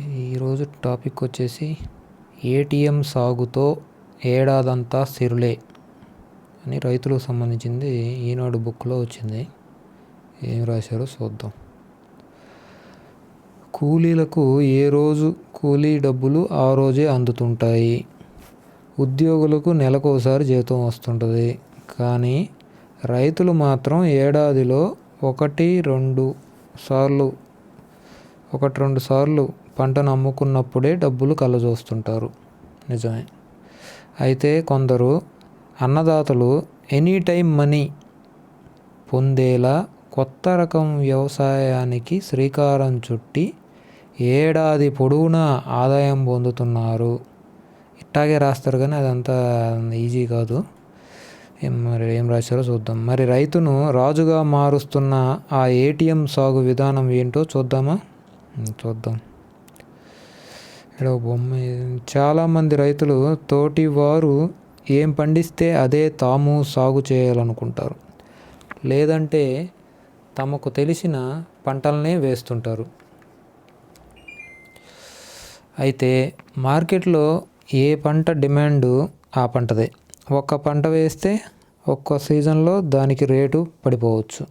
ఈరోజు టాపిక్ వచ్చేసి ఏటీఎం సాగుతో ఏడాదంతా సిరులే అని రైతులకు సంబంధించింది ఈనాడు బుక్లో వచ్చింది. ఏం రాశారో చూద్దాం. కూలీలకు ఏ రోజు కూలీ డబ్బులు ఆ రోజే అందుతుంటాయి. ఉద్యోగులకు నెలకోసారి జీతం వస్తుంటుంది. కానీ రైతులు మాత్రం ఏడాదిలో ఒకటి రెండు సార్లు ఒకటి రెండు సార్లు పంటను అమ్ముకున్నప్పుడే డబ్బులు కళ్ళజోస్తుంటారు నిజమే. అయితే కొందరు అన్నదాతలు ఎనీ టైం మనీ పొందేలా కొత్త రకం వ్యవసాయానికి శ్రీకారం చుట్టి ఏడాది పొడవునా ఆదాయం పొందుతున్నారు. ఇట్టాగే రాస్తారు కానీ అదంతా ఈజీ కాదు. మరి ఏం రాశారో చూద్దాం. మరి రైతును రాజుగా మారుస్తున్న ఆ ఏటీఎం సాగు విధానం ఏంటో చూద్దామా? చూద్దాం. ఇక్కడ ఒక బొమ్మ చాలామంది రైతులు తోటి వారు ఏం పండిస్తే అదే తాము సాగు చేయాలనుకుంటారు. లేదంటే తమకు తెలిసిన పంటలనే వేస్తుంటారు. అయితే మార్కెట్లో ఏ పంట డిమాండ్ ఆ పంటదే. ఒక్క పంట వేస్తే ఒక్క సీజన్లో దానికి రేటు పడిపోవచ్చు.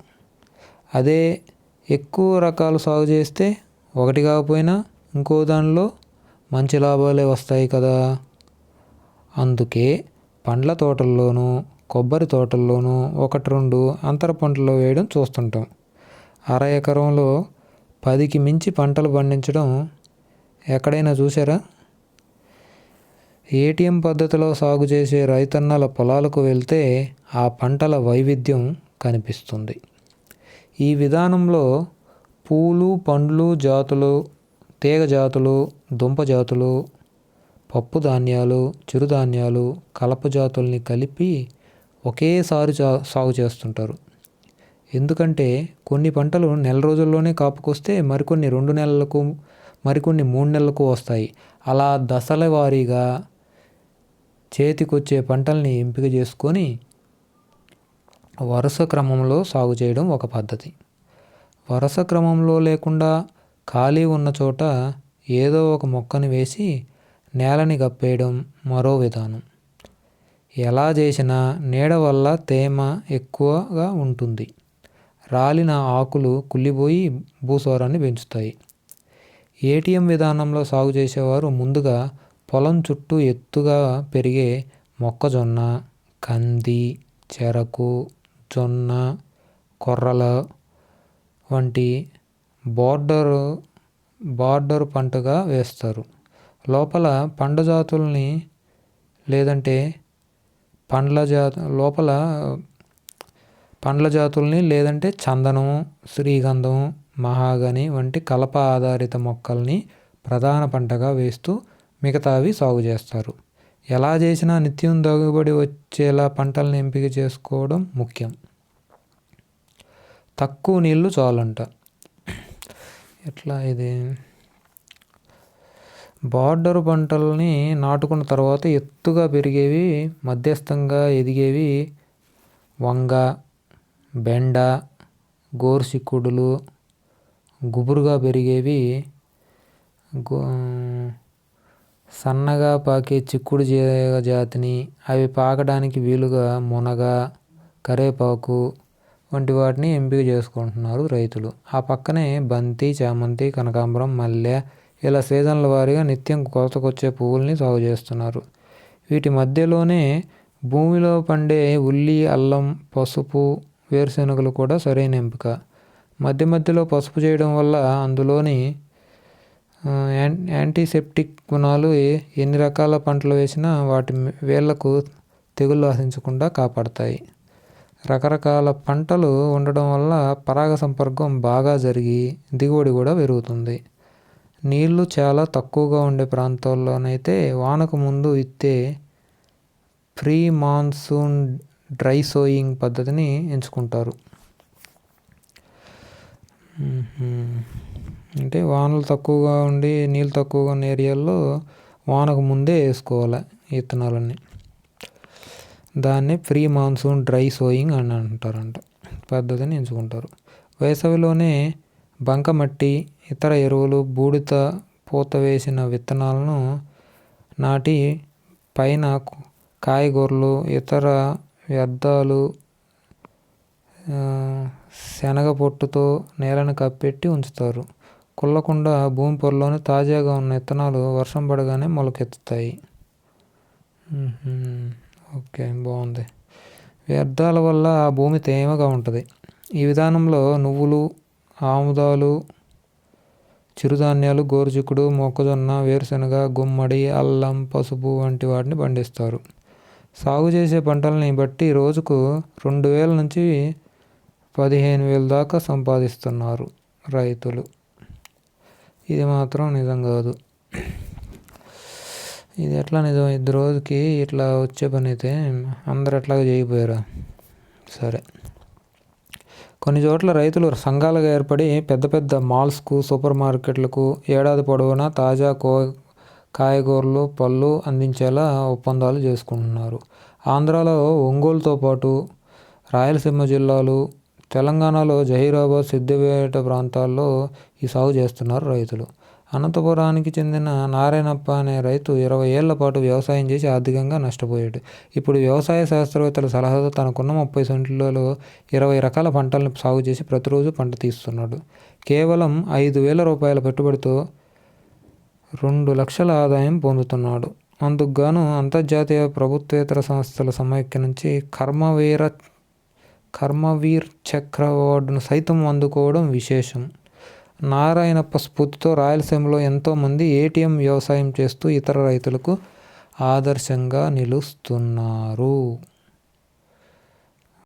అదే ఎక్కువ రకాలు సాగు చేస్తే ఒకటి కాకపోయినా ఇంకో దానిలో మంచి లాభాలే వస్తాయి కదా? అందుకే పండ్ల తోటల్లోనూ కొబ్బరి తోటల్లోనూ ఒకటి రెండు అంతర పంటలు వేయడం చూస్తుంటాం. అర ఎకరంలో పదికి మించి పంటలు పండించడం ఎక్కడైనా చూసారా ఏటీఎం పద్ధతిలో సాగు చేసే రైతన్నల పొలాలకు వెళ్తే ఆ పంటల వైవిధ్యం కనిపిస్తుంది. ఈ విధానంలో పూలు పండ్లు జాతులు తీగ జాతులు దుంప జాతులు పప్పు ధాన్యాలు చిరుధాన్యాలు కలప జాతుల్ని కలిపి ఒకేసారి చా సాగు చేస్తుంటారు. ఎందుకంటే కొన్ని పంటలు నెల రోజుల్లోనే కాపుకొస్తే మరికొన్ని రెండు నెలలకు మరికొన్ని మూడు నెలలకు వస్తాయి. అలా దశల వారీగా చేతికొచ్చే పంటల్ని ఎంపిక చేసుకొని వరుస క్రమంలో సాగు చేయడం ఒక పద్ధతి. వరుస క్రమంలో లేకుండా ఖాళీ ఉన్న చోట ఏదో ఒక మొక్కని వేసి నేలని కప్పేయడం మరో విధానం. ఎలా చేసినా నీడ వల్ల తేమ ఎక్కువగా ఉంటుంది. రాలిన ఆకులు కుళ్ళిపోయి భూసారాన్ని పెంచుతాయి. ఏటీఎం విధానంలో సాగు చేసేవారు ముందుగా పొలం చుట్టూ ఎత్తుగా పెరిగే మొక్కజొన్న కంది చెరకు జొన్న కొర్రల వంటి బార్డరు బార్డర్ పంటగా వేస్తారు. లోపల పండ్ల జాతుల్ని లేదంటే పండ్ల జాతు లోపల పండ్ల జాతుల్ని లేదంటే చందనం శ్రీగంధం మహాగని వంటి కలప ఆధారిత మొక్కల్ని ప్రధాన పంటగా వేస్తూ మిగతావి సాగు చేస్తారు. ఎలా చేసినా నిత్యం దిగుబడి వచ్చేలా పంటల్ని ఎంపిక చేసుకోవడం ముఖ్యం. తక్కువ నీళ్ళు చాలంట. ఎట్లా ఇది? బార్డర్ పంటల్ని నాటుకున్న తర్వాత ఎత్తుగా పెరిగేవి మధ్యస్థంగా ఎదిగేవి వంగ బెండ గోరుసిక్కుడులు గుబురుగా పెరిగేవి గో సన్నగా పాకే చిక్కుడు జాతిని అవి పాకడానికి వీలుగా మునగ కరేపాకు వంటి వాటిని ఎంపిక చేసుకుంటున్నారు రైతులు. ఆ పక్కనే బంతి చామంతి కనకాంబరం మల్లె ఇలా సీజన్ల వారీగా నిత్యం కోతకొచ్చే పువ్వుల్ని సాగు చేస్తున్నారు. వీటి మధ్యలోనే భూమిలో పండే ఉల్లి అల్లం పసుపు వేరుశెనగలు కూడా సరైన ఎంపిక. మధ్య మధ్యలో పసుపు చేయడం వల్ల అందులోని యాన్ యాంటీసెప్టిక్ గుణాలు ఎన్ని రకాల పంటలు వేసినా వాటి వేళ్ళకు తెగుళ్ళు ఆశించకుండా కాపాడతాయి. రకరకాల పంటలు ఉండడం వల్ల పరాగ సంపర్కం బాగా జరిగి దిగుబడి కూడా పెరుగుతుంది. నీళ్ళు చాలా తక్కువగా ఉండే ప్రాంతాల్లోనైతే వానకు ముందు విత్తే ప్రీ మాన్సూన్ డ్రై సోయింగ్ పద్ధతిని ఎంచుకుంటారు. అంటే వానలు తక్కువగా ఉండి నీళ్ళు తక్కువగా ఉన్న ఏరియాల్లో వానకు ముందే వేసుకోవాలి విత్తనాలన్నీ. దాన్ని ప్రీ మాన్సూన్ డ్రై సోయింగ్ అని అంటారంట. పద్ధతిని ఎంచుకుంటారు. వేసవిలోనే బంకమట్టి ఇతర ఎరువులు బూడిద పూత వేసిన విత్తనాలను నాటి పైన కాయగూరలు ఇతర వ్యర్థాలు శనగ పొట్టుతో నేలను కప్పెట్టి ఉంచుతారు. కుళ్ళకుండా భూమి పొరలోనే తాజాగా ఉన్న విత్తనాలు వర్షం పడగానే మొలకెత్తుతాయి. ఓకే బాగుంది. వ్యర్థాల వల్ల ఆ భూమి తేమగా ఉంటుంది. ఈ విధానంలో నువ్వులు ఆముదాలు చిరుధాన్యాలు గోరుచిక్కుడు మొక్కజొన్న వేరుశనగ గుమ్మడి అల్లం పసుపు వంటి వాటిని పండిస్తారు. సాగు చేసే పంటలని బట్టి రోజుకు రెండు వేల నుంచి పదిహేను వేల దాకా సంపాదిస్తున్నారు రైతులు. ఇది మాత్రం నిజం కాదు. ఇది ఎట్లా నిజం ఇద్దరు రోజుకి ఇట్లా వచ్చే పని అయితే అందరు ఎట్లాగా చేయకపోయారు సరే. కొన్ని చోట్ల రైతులు సంఘాలుగా ఏర్పడి పెద్ద పెద్ద మాల్స్కు సూపర్ మార్కెట్లకు ఏడాది పొడవునా తాజా కో కాయగూరలు పళ్ళు అందించేలా ఒప్పందాలు చేసుకుంటున్నారు. ఆంధ్రాలో ఒంగోలుతో పాటు రాయలసీమ జిల్లాలు తెలంగాణలో జహీరాబాద్ సిద్దిపేట ప్రాంతాల్లో ఈ సాగు చేస్తున్నారు రైతులు. అనంతపురానికి చెందిన నారాయణప్ప అనే రైతు ఇరవై ఏళ్ళ పాటు వ్యవసాయం చేసి ఆర్థికంగా నష్టపోయాడు. ఇప్పుడు వ్యవసాయ శాస్త్రవేత్తల సలహాతో తనకున్న ముప్పై సెంట్లలో ఇరవై రకాల పంటలను సాగు చేసి ప్రతిరోజు పంట తీస్తున్నాడు. కేవలం ఐదు వేల రూపాయల పెట్టుబడితో రెండు లక్షల ఆదాయం పొందుతున్నాడు. అందుకు గాను అంతర్జాతీయ ప్రభుత్వేతర సంస్థల సమైక్య నుంచి కర్మవీర కర్మవీర్ చక్ర అవార్డును సైతం అందుకోవడం విశేషం. నారాయణప్ప స్ఫూర్తితో రాయలసీమలో ఎంతోమంది ఏటీఎం వ్యవసాయం చేస్తూ ఇతర రైతులకు ఆదర్శంగా నిలుస్తున్నారు.